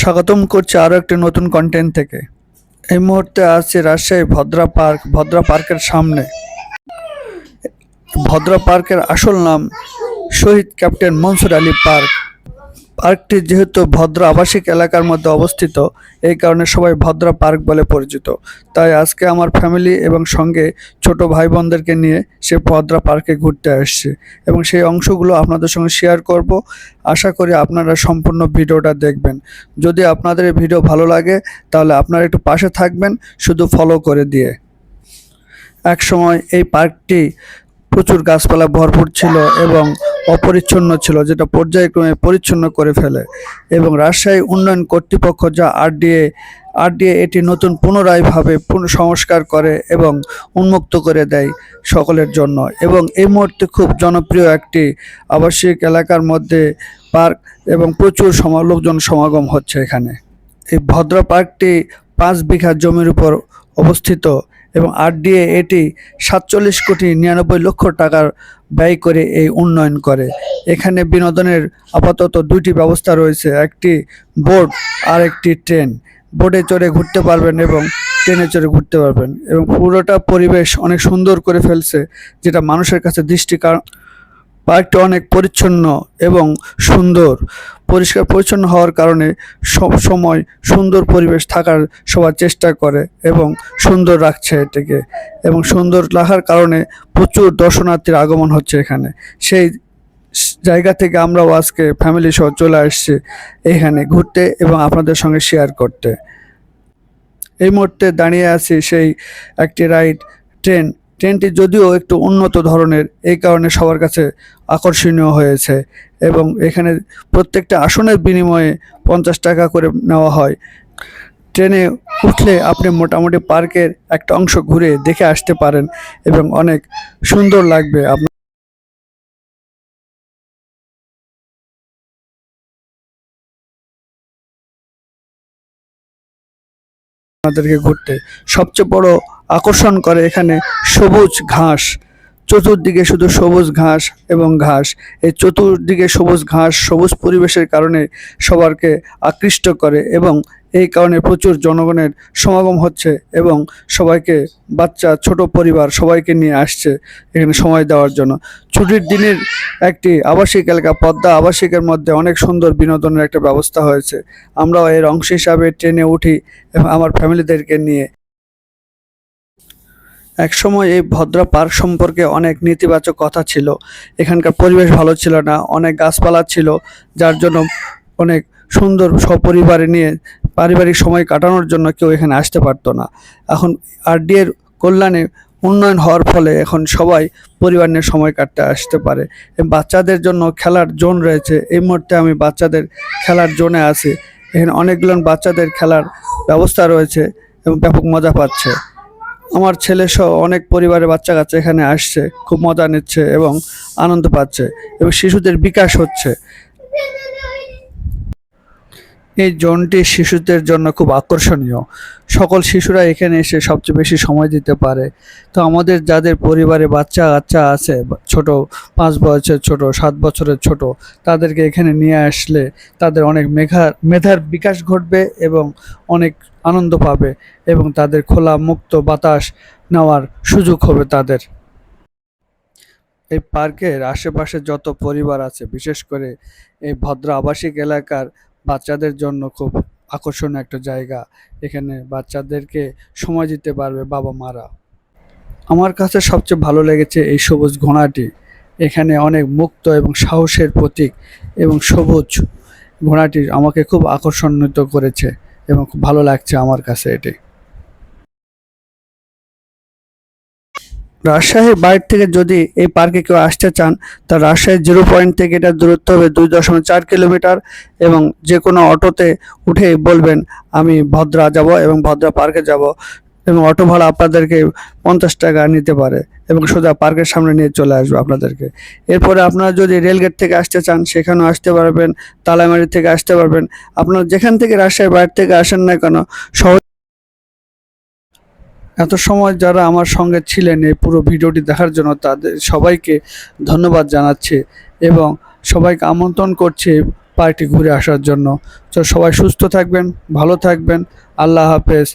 স্বাগতম করছি আরও একটি নতুন কন্টেন্ট থেকে। এই মুহূর্তে আছি রাজশাহী ভদ্রা পার্ক ভদ্রা পার্কের সামনে। ভদ্রা পার্কের আসল নাম শহীদ ক্যাপ্টেন মনসুর আলী পার্ক পার্কটি যেহেতু ভদ্র আবাসিক এলাকার মধ্যে অবস্থিত, এই কারণে সবাই ভদ্রা পার্ক বলে পরিচিত। তাই আজকে আমার ফ্যামিলি এবং সঙ্গে ছোট ভাই বোনদেরকে নিয়ে সে ভদ্রা পার্কে ঘুরতে আসছে এবং সেই অংশগুলো আপনাদের সঙ্গে শেয়ার করব। আশা করি আপনারা সম্পূর্ণ ভিডিওটা দেখবেন। যদি আপনাদের এই ভিডিও ভালো লাগে, তাহলে আপনারা একটু পাশে থাকবেন, শুধু ফলো করে দিয়ে। এক সময় এই পার্কটি প্রচুর গাছপালা ভরপুর ছিল এবং অপরিচ্ছন্ন ছিল, যেটা পর্যায়ক্রমে পরিচ্ছন্ন করে ফেলে এবং রাজশাহী উন্নয়ন কর্তৃপক্ষ যা আরডিএ আরডিএ এটি নতুন পুনরায়ভাবে পুনঃ সংস্কার করে এবং উন্মুক্ত করে দেয় সকলের জন্য এবং এই মুহূর্তে খুব জনপ্রিয় একটি আবাসিক এলাকার মধ্যে পার্ক এবং প্রচুর সমা লোকজন সমাগম হচ্ছে এখানে। এই ভদ্র পার্কটি পাঁচ বিঘা জমির উপর অবস্থিত। এবং আরডিএ এটি সাতচল্লিশ কোটি নিরানব্বই লক্ষ টাকার ব্যয় করে এই উন্নয়ন করে। এখানে বিনোদনের আপাতত দুইটি ব্যবস্থা রয়েছে, একটি বোট আর একটি ট্রেন। বোর্ডে চড়ে ঘুরতে পারবেন এবং ট্রেনে চড়ে ঘুরতে পারবেন এবং পুরোটা পরিবেশ অনেক সুন্দর করে ফেলছে, যেটা মানুষের কাছে দৃষ্টি পার্কটি অনেক পরিচ্ছন্ন এবং সুন্দর। পরিষ্কার পরিচ্ছন্ন হওয়ার কারণে সব সময় সুন্দর পরিবেশ থাকার সবার চেষ্টা করে এবং সুন্দর রাখছে এটাকে এবং সুন্দর রাখার কারণে প্রচুর দর্শনার্থীর আগমন হচ্ছে এখানে। সেই জায়গা থেকে আমরাও আজকে ফ্যামিলি সহ চলে আসছি এখানে ঘুরতে এবং আপনাদের সঙ্গে শেয়ার করতে। এই মুহূর্তে দাঁড়িয়ে আছি সেই একটি রাইড ট্রেন ট্রেনটি যদিও একটু উন্নত ধরনের, এই কারণে সবার কাছে আকর্ষণীয় হয়েছে এবং এখানে প্রত্যেকটা আসনের বিনিময়ে পঞ্চাশ টাকা করে নেওয়া হয়। ট্রেনে উঠলে আপনি মোটামুটি পার্কের একটা অংশ ঘুরে দেখে আসতে পারেন এবং অনেক সুন্দর লাগবে আপনার। আপনাদেরকে ঘুরতে সবচেয়ে বড় আকর্ষণ করে এখানে সবুজ ঘাস। চতুর্দিকে শুধু সবুজ ঘাস এবং ঘাস। এই চতুর্দিকে সবুজ ঘাস, সবুজ পরিবেশের কারণে সবারকে আকৃষ্ট করে এবং এই কারণে প্রচুর জনগণের সমাগম হচ্ছে এবং সবাইকে বাচ্চা, ছোট পরিবার সবাইকে নিয়ে আসছে এখানে সময় দেওয়ার জন্য। ছুটির দিনের একটি আবাসিক এলাকা, পদ্মা আবাসিকের মধ্যে অনেক সুন্দর বিনোদনের একটা ব্যবস্থা হয়েছে। আমরাও এর অংশ হিসাবে ট্রেনে উঠি এবং আমার ফ্যামিলিদেরকে নিয়ে একসময় এই ভদ্রা পার্ক সম্পর্কে অনেক নেতিবাচক কথা ছিল। এখানকার পরিবেশ ভালো ছিল না, অনেক গাছপালা ছিল, যার জন্য অনেক সুন্দর সপরিবারে নিয়ে পারিবারিক সময় কাটানোর জন্য কেউ এখানে আসতে পারতো না। এখন আরডিএর কল্যাণে উন্নয়ন হওয়ার ফলে এখন সবাই পরিবার নিয়ে সময় কাটতে আসতে পারে। বাচ্চাদের জন্য খেলার জোন রয়েছে। এই মুহূর্তে আমি বাচ্চাদের খেলার জোনে আছি। এখানে অনেকগুলো বাচ্চাদের খেলার ব্যবস্থা রয়েছে এবং ব্যাপক মজা পাচ্ছে। আমার ছেলে সহ অনেক পরিবারের বাচ্চা কাচ্চা এখানে আসছে, খুব মজা নিচ্ছে এবং আনন্দ পাচ্ছে এবং শিশুদের বিকাশ হচ্ছে। এই জোনটি শিশুদের জন্য খুব আকর্ষণীয়। সকল শিশুরা এখানে এসে সবচেয়ে বেশি সময় দিতে পারে। তো আমাদের যাদের পরিবারে বাচ্চা কাচ্চা আছে, ছোট পাঁচ বছরের ছোট, সাত বছরের ছোট, তাদেরকে এখানে নিয়ে আসলে তাদের অনেক মেঘা, মেধার বিকাশ ঘটবে এবং অনেক আনন্দ পাবে এবং তাদের খোলা, মুক্ত বাতাস নেওয়ার সুযোগ হবে তাদের। এই পার্কের আশেপাশে যত পরিবার আছে, বিশেষ করে এই ভদ্র আবাসিক এলাকার বাচ্চাদের জন্য খুব আকর্ষণীয় একটা জায়গা। এখানে বাচ্চাদেরকে সময় দিতে পারবে বাবা মারা। আমার কাছে সবচেয়ে ভালো লেগেছে এই সবুজ ঘোড়াটি। এখানে অনেক মুক্ত এবং সাহসের প্রতীক এবং সবুজ ঘোড়াটি আমাকে খুব আকর্ষণিত করেছে। এবং খুব ভালো লাগছে আমার কাছে এটি রাজশাহীর বাইরে থেকে যদি এই পার্কে কেউ আসতে চান, তা রাজশাহী জিরো পয়েন্ট থেকে এটার দূরত্ব হবে দুই দশমিক চার কিলোমিটার এবং যে কোনো অটোতে উঠে বলবেন, আমি ভদ্রা যাব এবং ভদ্রা পার্কে যাব। এবং অটো ভাড়া আপনাদেরকে পঞ্চাশ টাকা নিতে পারে এবং সোজা পার্কের সামনে নিয়ে চলে আসবে আপনাদেরকে। এরপরে আপনারা যদি রেলগেট থেকে আসতে চান, সেখানেও আসতে পারবেন, তালামারি থেকে আসতে পারবেন। আপনারা যেখান থেকে রাজশাহী বাইরে থেকে আসেন না কেন, সহজ এত সময় যারা আমার সঙ্গে ছিলেন এই পুরো ভিডিওটি দেখার জন্য তাদের সবাইকে ধন্যবাদ জানাচ্ছি এবং সবাইকে আমন্ত্রণ করছি পার্কটি ঘুরে আসার জন্য। তো সবাই সুস্থ থাকবেন, ভালো থাকবেন। আল্লাহ হাফেজ।